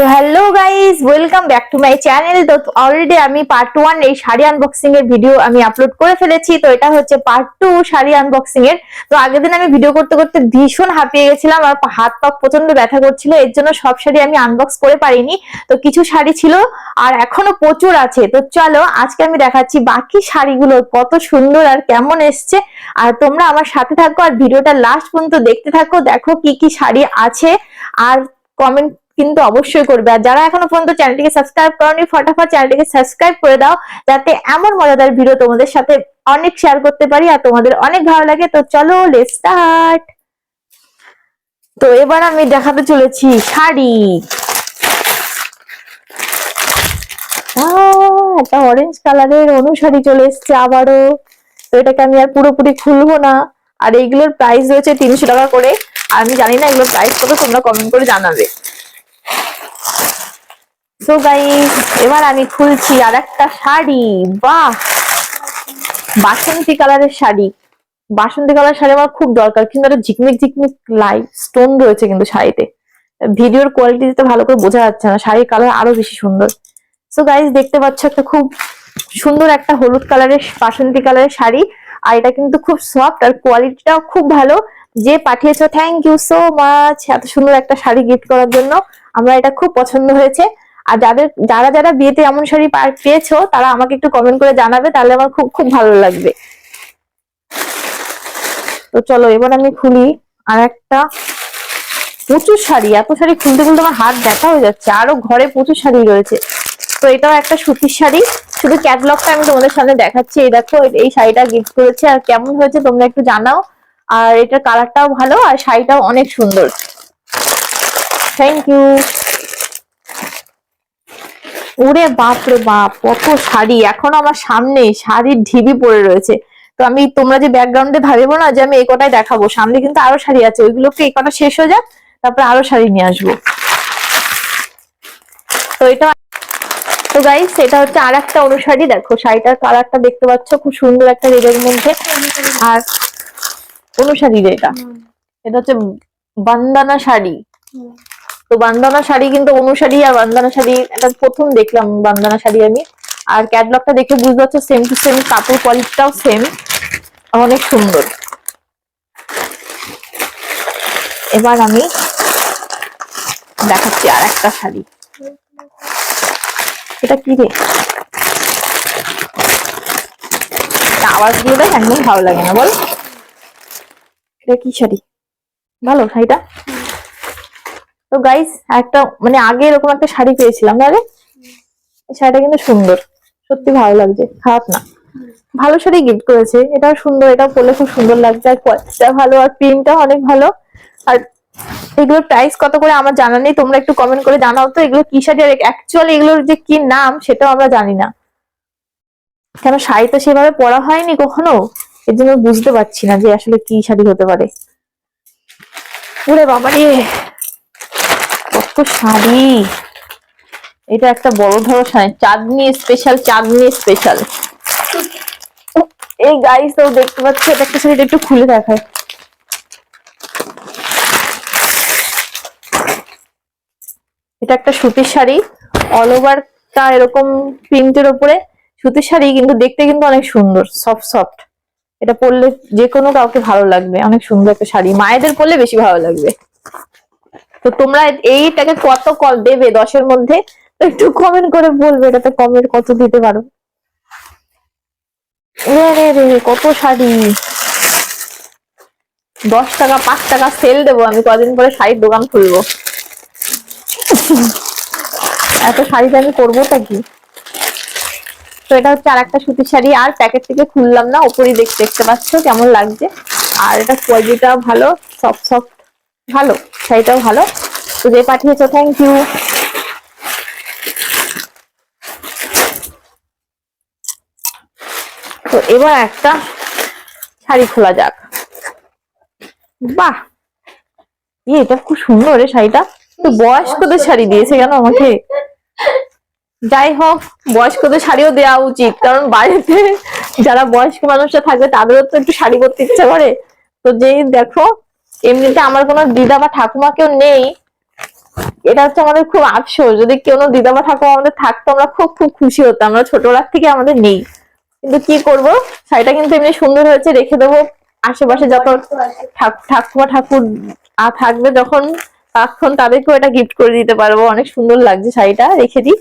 So hello guys welcome back to my channel তো already আমি part one এই sari unboxing এর ভিডিও আমি আপলোড করে ফেলেছি। তো এটা হচ্ছে পার্ট টু শাড়ি আনবক্সিং এর। তো আগের দিন আমি ভিডিও করতে করতে ভীষণ হাঁপিয়ে গেছিলাম আর হাত পা প্রচণ্ড ব্যথা করছিল। এর জন্য সব শাড়ি আমি আনবক্স করে পারিনি। তো কিছু শাড়ি ছিল আর এখনও প্রচুর আছে। তো চলো আজকে আমি দেখাচ্ছি বাকি শাড়িগুলো কত সুন্দর আর কেমন এসছে। আর তোমরা আমার সাথে থাকো আর ভিডিওটা লাস্ট পর্যন্ত দেখতে থাকো। দেখো কি কি শাড়ি আছে। আর কমেন্ট কিন্তু অবশ্যই করবে। আর যারা এখনও পর্যন্ত চ্যানেলটিকে সাবস্ক্রাইব করনি, ফটাফট চ্যানেলটিকে সাবস্ক্রাইব করে দাও, যাতে এমন মজাদার ভিডিও তোমাদের সাথে অনেক শেয়ার করতে পারি আর তোমাদের অনেক ভালো লাগে। তো চলো লেট স্টার্ট তো এবার আমি দেখাতে চলেছি শাড়ি। একটা অরেঞ্জ কালারের অনুসারী চলে এসছে আবারও। তো এটাকে আমি আর পুরোপুরি খুলবো না। আর এইগুলোর প্রাইস রয়েছে তিনশো টাকা করে। আর আমি জানি না এগুলোর প্রাইস কত, তোমরা কমেন্ট করে জানাবে। সো গাইস এবার আমি খুলছি আর একটা শাড়ি, বাহ! বাসন্তী কালারের শাড়ি। বাসন্তী কালার শাড়ি আমার খুব দরকার, কিন্তু একটা ঝিকমিক ঝিকমিক লাইট স্টোন রয়েছে কিন্তু শাড়িতে। ভিডিওর কোয়ালিটিতে ভালো করে বোঝা যাচ্ছে না, শাড়ির কালার আরও বেশি সুন্দর। সো গাইস দেখতে পাচ্ছ একটা খুব সুন্দর একটা হলুদ কালারের বাসন্তী কালারের শাড়ি, আর এটা কিন্তু খুব সফট আর কোয়ালিটিটাও খুব ভালো। যে পাঠিয়েছো থ্যাংক ইউ সো মাচ এত সুন্দর একটা শাড়ি গিফট করার জন্য। আমরা এটা খুব পছন্দ হয়েছে। আর যাদের, যারা যারা বিয়েতে এমন শাড়ি পেয়েছ, তারা আমাকে একটু কমেন্ট করে জানাবে, তাহলে আমার খুব খুব ভালো লাগবে। তো চলো, এবার আমি খুলি আর একটা প্রচুর শাড়ি। এত শাড়ি খুলতে খুলতে আমার হাত ব্যথা হয়ে যাচ্ছে। আরও ঘরে প্রচুর শাড়ি রয়েছে। তো এটাও একটা সুতির শাড়ি। শুধু ক্যাটলগটা আমি তোমাদের সামনে দেখাচ্ছি। এই দেখো, এই শাড়িটা গিফট করেছে। আর কেমন হয়েছে তোমরা একটু জানাও। আর এটার কালারটাও ভালো, আর শাড়িটাও অনেক সুন্দর। থ্যাংক ইউ ওরে বাপ রে বাপ কত শাড়ি। এখন আমার সামনে শাড়ির ঢিবি পড়ে রয়েছে। তো আমি তোমরা যে ব্যাকগ্রাউন্ডে ভাবিবো না যে আমি এই কটাই দেখাবো সামনে কিন্তু আরও শাড়ি আছে। ওইগুলোকে এই কটা শেষ হয়ে যাক তারপরে আরও শাড়ি নিয়ে আসব। তো এটা তো গাইস এটা হচ্ছে আর একটা অনুশাড়ি। দেখো শাড়িটার কালারটা দেখতে পাচ্ছ খুব সুন্দর একটা রেডের মধ্যে। আর অনুশাড়ি এটা এটা হচ্ছে বান্দানা শাড়ি। তো বান্দানা শাড়ি কিন্তু অনুশাড়ি আর বান্দানা শাড়ি, এটা প্রথম দেখলাম বান্দানা শাড়ি আমি। আর ক্যাটলগটা দেখে বুঝতে পারছ সেম টু সেম কাপড় কোয়ালিটিটাও সেম অনেক সুন্দর। এবার আমি দেখাচ্ছি আর একটা শাড়ি। এটা কি রে? আওয়াজগুলো দেখ, একদম ভালো লাগে না, বল। এটা কি শাড়ি? ভালো শাড়িটা? তো গাইস একটা মানে আগে এরকম একটা শাড়ি পেয়েছিলাম না রে এই শাড়িটা কিন্তু সুন্দর। সত্যি ভালো লাগছে, খারাপ না। ভালো শাড়ি গিফট করেছে এটা সুন্দর, এটাও পরলে খুব সুন্দর লাগছে, আর কোয়ালিটিটা ভালো, আর প্রিন্টটাও অনেক ভালো। আর এগুলোর প্রাইস কত করে আমার জানা নেই, তোমরা একটু কমেন্ট করে জানাও তো, এগুলো কি শাড়ি আর অ্যাকচুয়ালি এগুলোর যে কি নাম সেটাও আমরা জানি না। কেন শাড়ি তো সেভাবে পরা হয়নি কখনো? এর জন্য বুঝতে পারছি না যে আসলে কি শাড়ি হতে পারে। ওরে বাবা রে শাড়ি। এটা একটা বড় ধরো শাড়ি। চাঁদনি স্পেশাল চাঁদনি স্পেশাল এই গাইস তো দেখতে পাচ্ছ, এটা একটা শাড়িটা একটু খুলে দেখায় এটা একটা সুতির শাড়ি। অল ওভারটা এরকম প্রিন্টের উপরে সুতির শাড়ি, কিন্তু দেখতে কিন্তু অনেক সুন্দর সফট সফট এটা পরলে যে কোনো কাউকে ভালো লাগবে, অনেক সুন্দর একটা শাড়ি। মায়েদের পরলে বেশি ভালো লাগবে। তো তোমরা এইটাকে কত কল দেবে দশের মধ্যে? তো একটু কমেন্ট করে বলবে, এটাতে কমেন্ট কত দিতে পারো? রে রে কত শাড়ি? দশ টাকা, পাঁচ টাকা সেল দেবো, আমি কদিন পরে শাড়ির দোকান খুলবো। এত শাড়িটা আমি করবোটা কি? তো এটা হচ্ছে আর একটা সুতির শাড়ি, আর প্যাকেট থেকে খুললাম না ওপরই দেখতে দেখতে পাচ্ছ কেমন লাগছে। আর এটা কোয়ালিটিটাও ভালো সফট সফট ভালো, শাড়িটাও ভালো। তো যে পাঠিয়েছো থ্যাংক ইউ তো এবার একটা শাড়ি খোলা যাক। বাহ! ই এটা খুব সুন্দর রে শাড়িটা। তো বয়স্কদের শাড়ি দিয়েছে কেন আমাকে? যাই হোক, বয়স্কদের শাড়িও দেওয়া উচিত, কারণ বাড়িতে যারা বয়স্ক মানুষরা থাকবে, তাদেরও তো একটু শাড়ি পরতে ইচ্ছা করে। তো যেই দেখো এমনিতে আমার কোনো দিদা বা ঠাকুমা কেউ নেই। এটা হচ্ছে আমাদের খুব আফসোস। যদি কোনো দিদা বা ঠাকুমা আমাদের থাকতো আমরা খুব খুব খুশি হতাম। আমরা ছোটবেলার থেকে আমাদের নেই। কিন্তু কি করব? শাড়িটা কিন্তু এমনি সুন্দর হয়েছে রেখে দেবো। আশেপাশে যত ঠাক- ঠাকুমা ঠাকুর থাকবে যখন তখন তাদেরকেও এটা গিফট করে দিতে পারব। অনেক সুন্দর লাগছে শাড়িটা রেখে দিই।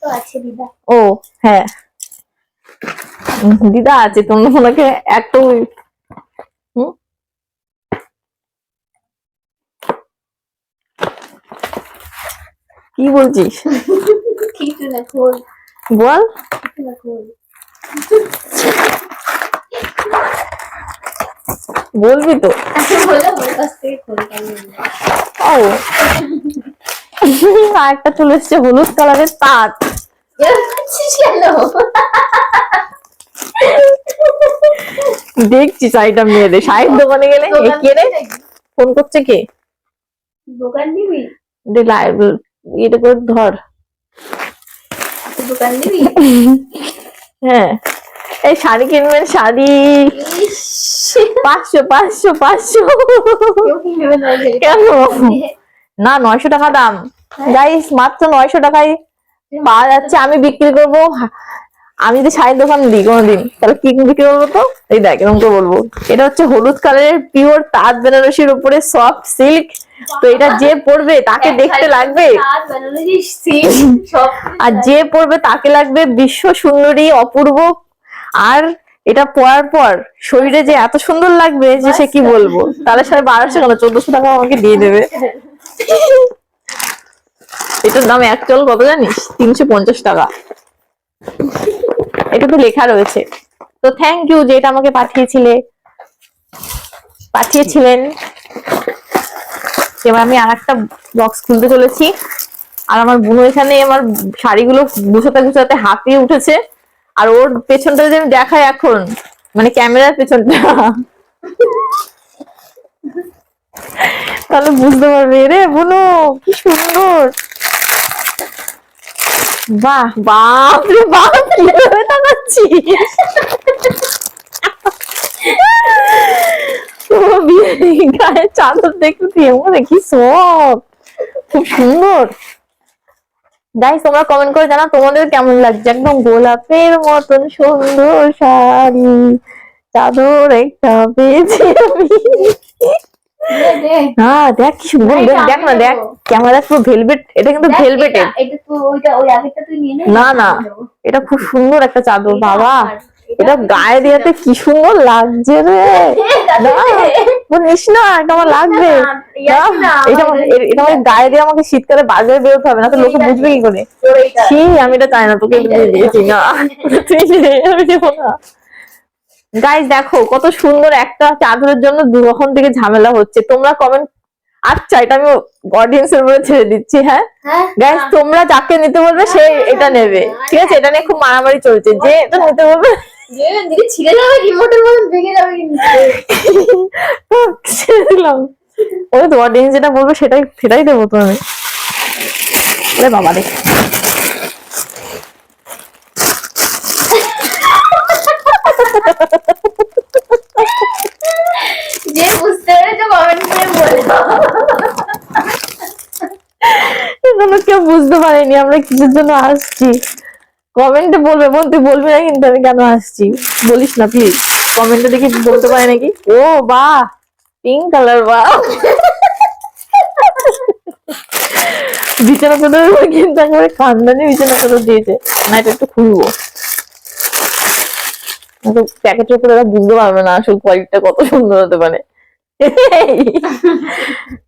তো আছে দিদা। ও হ্যাঁ। দিদা আছে তোমরা ওনাকে এত হুম? কি বলছিস? বল। বলবি তো। ও। আরেকটা চলে এসছে হলুদ কালারের তাঁত। দেখছি শাড়িটা মেয়েদের। শাড়ির দোকানে গেলে কে রে? ফোন করছে কে? দোকান দিবি? এটা করে ধর। দোকান দিবি? হ্যাঁ। এই শাড়ি কিনবেন শাড়ি। পাঁচশো পাঁচশো পাঁচশো। না কেন? না নয়শো টাকা দাম। গাইস মাত্র নয়শো টাকায় পাওয়া যাচ্ছে। আমি বিক্রি করব। আমি যদি শাড়ির দোকান দিই কোনোদিন তাহলে কি বিক্রি করব তো? এই দেখ এরকম করে বলব। এটা হচ্ছে হলুদ কালারের পিওর তাঁত বেনারসির উপরে সফট সিল্ক তো এটা যে পড়বে তাকে দেখতে লাগবে। আর যে পড়বে তাকে লাগবে বিশ্ব সুন্দরী অপূর্ব। আর এটা পড়ার পর শরীরে যে এত সুন্দর লাগবে যে সে কি বলব? তাহলে সবাই বারোশো কেন চোদ্দশো টাকা আমাকে দিয়ে দেবে। এটার দাম একচল কত জানিস? তিনশো পঞ্চাশ টাকা। এটা তো লেখা রয়েছে। তো থ্যাংক ইউ যে এটা আমাকে পাঠিয়েছিলে। পাঠিয়েছিলেন। এবার আমি আর একটা বক্স খুলতে চলেছি। আর আমার বোনও এখানে আমার শাড়িগুলো গুছাতে গুছাতে হাঁপিয়ে উঠেছে। আর ওর পেছনটা যদি আমি দেখাই এখন মানে ক্যামেরার পেছনটা। তাহলে বুঝতে পারবে। রে বোনো, কি সুন্দর। বাহ বাপ রে বাপ গায়ে চাদর দেখতে এমন কি সব খুব সুন্দর গাইস তোমরা কমেন্ট করে জানা তোমাদের কেমন লাগছে একদম গোলাপের মতন সুন্দর শাড়ি চাদর একটা পেয়েছি আমি। হ্যাঁ দেখ কি সুন্দর না, দেখ না দেখ। ক্যামেরা পুরো ভেলভেট এটা কিন্তু ভেলভেটের নে না। এটা খুব সুন্দর একটা চাদর বাবা এটা গায়ে না। কি সুন্দর লাগছে রে। দাদা, না, এটা আমার লাগবে। এটা আমার আমার- এটা- আমার গায়ে দিয়ে আমাকে শীতকালে বাজারে বেরোতে হবে না তো লোকে বুঝবে কি করে। ছি আমি এটা চাই না তোকে দিয়েছি না। গাইজ দেখো কত সুন্দর একটা চাদরের জন্য দুরকম থেকে ঝামেলা হচ্ছে। তোমরা কমেন্ট আচ্ছা এটা আমি অডিয়েন্স এর উপরে ছেড়ে দিচ্ছি হ্যাঁ? হ্যাঁ? গাইজ তোমরা যাকে নিতে বলবে সে এটা নেবে। ঠিক আছে এটা নিয়ে খুব মারামারি চলছে। যে এটা নিতে বলবে দিদি ছিঁড়ে যাবে রিমোটের মতন ভেঙে যাবে ছেড়ে দিলাম ওই তো অডিয়েন্স যেটা বলবে সেটাই সেটাই দেবো তো আমি ওরে বাবা রে। যে বুঝতে পেরেছ কমেন্ট করে বলো। এখনও কেউ বুঝতে পারেনি আমরা কিসের জন্য আসছি? কমেন্টে বলবে, বোন, তুই বলবি না কিন্তু আমি কেন আসছি? বলিস না প্লিজ কমেন্টে দেখি বলতে পারে নাকি? ও, বাহ! পিঙ্ক কালার বাহ! বিছানা চাদর কিন্তু একেবারে খানদানি বিছানা চাদর দিয়েছে। না, এটা একটু খুলবো। প্যাকেটের উপরে ওরা বুঝতে পারবে না আসল কোয়ালিটিটা কত সুন্দর হতে পারে।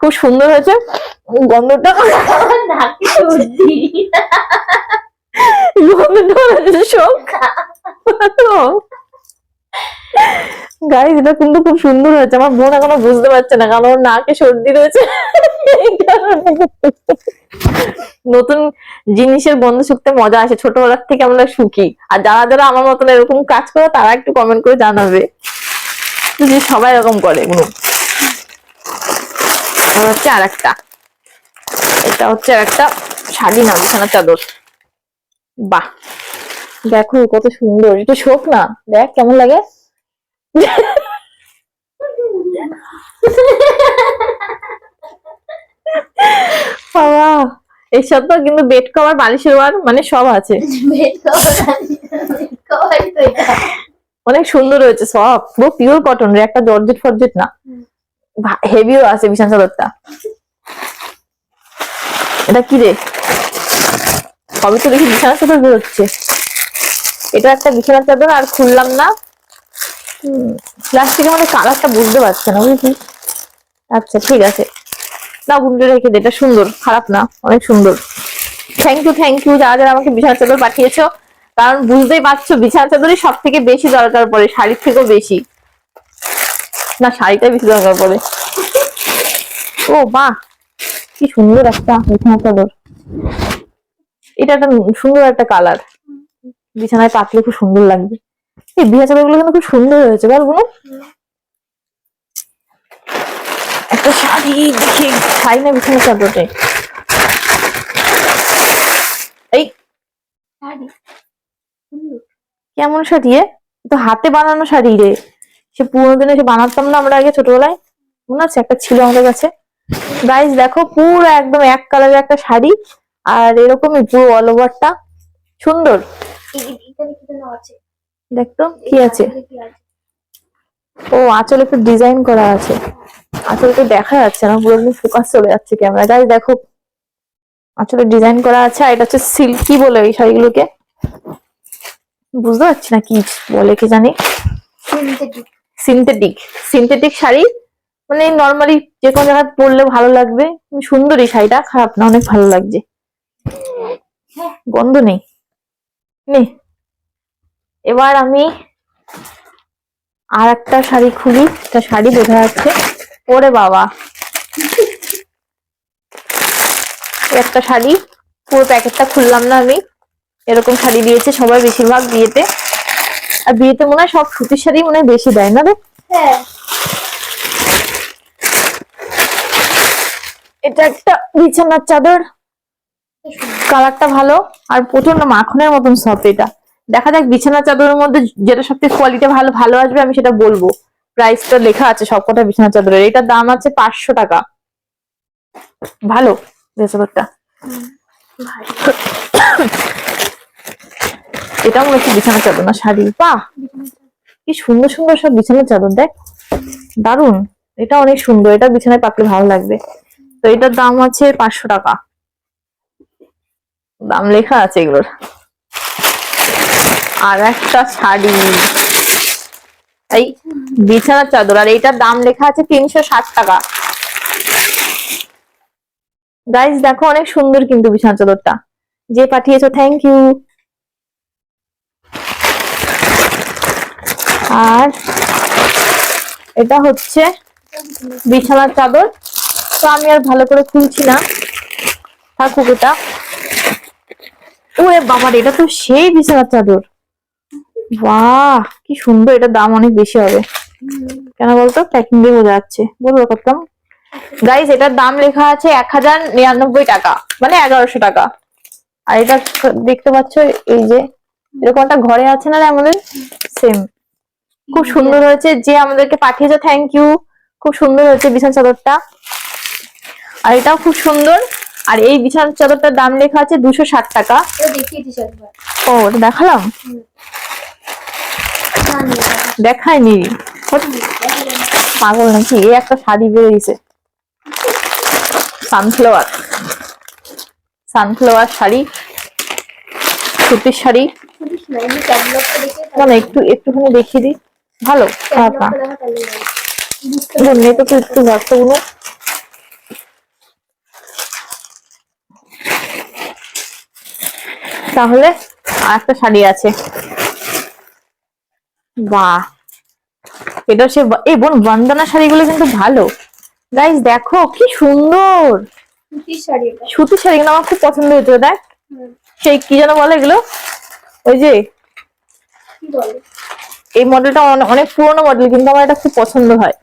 খুব সুন্দর হয়েছে। গন্ধটা। গাইজ এটা কিন্তু খুব সুন্দর হয়েছে। আমার বোন এখনও বুঝতে পারছে না কারণ নাকে সর্দি রয়েছে। নতুন জিনিসের গন্ধ শুকতে মজা আসে। ছোটবেলার থেকে আমরা সুখী আর যারা যারা আমার মতন এরকম কাজ করে তারা একটু কমেন্ট করে জানাবে। যে সবাই এরকম করে। এগুলো হচ্ছে আর একটা এটা হচ্ছে আর একটা শাড়ি না বিছানার চাদর। বাহ। দেখো কত সুন্দর। একটু শোক না? দেখ কেমন লাগে? বাবা এসব তো কিন্তু বেড কভার বালিশের ওয়ার মানে সব আছে। অনেক সুন্দর হয়েছে সব। পুরো পিওর কটন রে একটা জর্জেট ফর্জেট না। হেভিও আছে বিছানা চাদরটা। এটা কি রে? কবে তো দেখি বিছানা চাদর বেরোচ্ছে। এটা একটা বিছানা চাদর আর খুললাম না। প্লাস্টিকের মধ্যে কালারটা বুঝতে পারছে না বুঝলি আচ্ছা ঠিক আছে। না বুঝতে রেখে দে, এটা সুন্দর, খারাপ না, অনেক সুন্দর। থ্যাংক ইউ থ্যাংক ইউ যারা যারা আমাকে বিছানা চাদর পাঠিয়েছো, কারণ বুঝতেই পারছ বিছানা চাদরই সব থেকে বেশি দরকার পড়ে, শাড়ির থেকেও বেশি। না, শাড়িটাই বেশি দরকার পড়ে। ও, বাহ! কি সুন্দর একটা বিছানা চাদর। এটা একটা সুন্দর একটা কালার বিছানায় পাতলে খুব সুন্দর লাগবে। এই বিছানা চাদরগুলো কিন্তু খুব সুন্দর হয়েছে বলগুলো একটা শাড়ি দেখি শাড়ি না বিছানা চাদরে এই কেমন শাড়ি তো হাতে বানানো শাড়ি রে। সে পুরোনো দিনে সে বানাতাম না আমরা আগে ছোটবেলায়। মনে আছে? একটা ছিল আমাদের কাছে। গাইস দেখো পুরো একদম এক কালারের একটা শাড়ি। আর এরকমই পুরো অল ওভারটা সুন্দর। দেখতো কি আছে? ও আঁচল একটু ডিজাইন করা আছে। আঁচলটা দেখা যাচ্ছে না পুরো ফোকাস চলে যাচ্ছে ক্যামেরা গাইস দেখো আঁচলে ডিজাইন করা আছে আর এটা হচ্ছে সিল্কি বলে এই শাড়িগুলোকে? বুঝতে পারছি না কি বলে কি জানি? সিনথেটিক সিনথেটিক শাড়ি মানে নর্মালি যে কোনো জায়গায় পরলে ভালো লাগবে সুন্দর এই শাড়িটা খারাপ না অনেক ভালো লাগছে। গন্ধ নেই। নে। এবার আমি আর একটা শাড়ি খুলি। একটা শাড়ি বোঝা যাচ্ছে। ওরে বাবা। একটা শাড়ি পুরো প্যাকেটটা খুললাম না আমি। এরকম শাড়ি দিয়েছে সবাই বেশিরভাগ বিয়েতে। আর বিয়েতে মনে হয় সব সুতির শাড়ি মনে হয় বেশি দেয় না রে? হ্যাঁ। এটা একটা বিছানার চাদর। কালারটা ভালো আর প্রচণ্ড মাখনের মতন সফট এটা। দেখা যাক বিছানার চাদরের মধ্যে যেটা সবথেকে কোয়ালিটি ভালো ভালো আসবে আমি সেটা বলব। প্রাইসটা লেখা আছে সবকটা বিছানার চাদরের। এটার দাম আছে পাঁচশো টাকা। ভালো চাদরটা এটা মনে হচ্ছে বিছানার চাদর না শাড়ি। বাহ! কি সুন্দর সুন্দর সব বিছানার চাদর, দেখ। দারুণ এটা অনেক সুন্দর। এটা বিছানায় পাতলে ভালো লাগবে। তো এটার দাম আছে পাঁচশো টাকা। দাম লেখা আছে এগুলোর। আর একটা শাড়ি। এই বিছানার চাদর, আর এইটার দাম লেখা আছে তিনশো ষাট টাকা। গাইস দেখো অনেক সুন্দর কিন্তু বিছানার চাদরটা। যে পাঠিয়েছো থ্যাংক ইউ আর এটা হচ্ছে বিছানার চাদর। তো আমি আর ভালো করে খুলছি না। থাকুক এটা। ওরে বাবার এটা তো সেই বিছানার চাদর। বাহ, কি সুন্দর, এটার দাম অনেক বেশি হবে। কেন বলতো? প্যাকিং দিয়ে বোঝা যাচ্ছে বলব করতাম গাইজ এটার দাম লেখা আছে এক হাজার নিরানব্বই টাকা মানে এগারোশো টাকা। আর এটা দেখতে পাচ্ছ, এই যে, এরকম একটা ঘরে আছে না আমাদের? সেম খুব সুন্দর হয়েছে যে আমাদেরকে পাঠিয়েছে থ্যাংক ইউ খুব সুন্দর হয়েছে বিছানা চাদরটা। আর এটাও খুব সুন্দর। আর এই বিছানার চাদরটার দাম লেখা আছে দুশো ষাট টাকা। ও ওটা দেখালাম? দেখায়নি। পাগল নাকি? এই একটা শাড়ি বেরিয়েছে সানফ্লাওয়ার। সানফ্লাওয়ার শাড়ি সুতির শাড়ি। শুনিস না, এমনি ক্যাটালগটা দেখে না না, একটু একটুখানি দেখিয়ে দিই। ভালো খারাপ না তো একটু বাচ্চাগুলো তাহলে একটা শাড়ি আছে। বাহ। এটা সে এই বোন বন্দনা শাড়িগুলো কিন্তু ভালো। গাইস দেখো কি সুন্দর। সুতির শাড়ি কিন্তু আমার খুব পছন্দ হয়েছে দেখ। সেই কি যেন বলে এগুলো? ওই যে এই মডেলটা অনেক পুরোনো মডেল কিন্তু আমার এটা খুব পছন্দ হয়।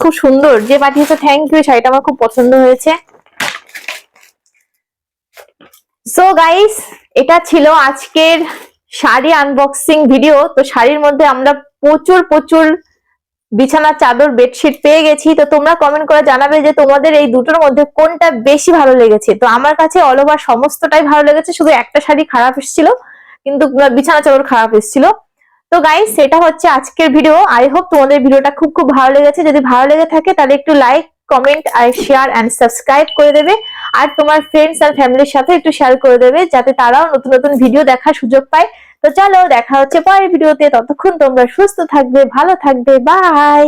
খুব সুন্দর। যে পাঠিয়েছে থ্যাংক ইউ শাড়িটা আমার খুব পছন্দ হয়েছে। সো গাইস এটা ছিল আজকের শাড়ি আনবক্সিং ভিডিও তো শাড়ির মধ্যে আমরা প্রচুর প্রচুর বিছানার চাদর বেডশিট পেয়ে গেছি। তো তোমরা কমেন্ট করে জানাবে যে তোমাদের এই দুটোর মধ্যে কোনটা বেশি ভালো লেগেছে। তো আমার কাছে অল ওভার সমস্তটাই ভালো লেগেছে। শুধু একটা শাড়ি খারাপ এসেছিল, কিন্তু বিছানা চাদর খারাপ এসেছিল। তো গাইস সেটা হচ্ছে আজকের ভিডিও আই হোপ তোমাদের ভিডিওটা খুব খুব ভালো লেগেছে। যদি ভালো লেগে থাকে, তাহলে একটু লাইক কমেন্ট আর শেয়ার অ্যান্ড সাবস্ক্রাইব করে দেবে। আর তোমার ফ্রেন্ডস আর ফ্যামিলির সাথে একটু শেয়ার করে দেবে, যাতে তারাও নতুন নতুন ভিডিও দেখার সুযোগ পায়। তো চলো, দেখা হচ্ছে পরের ভিডিওতে ততক্ষণ তোমরা সুস্থ থাকবে, ভালো থাকবে। বাই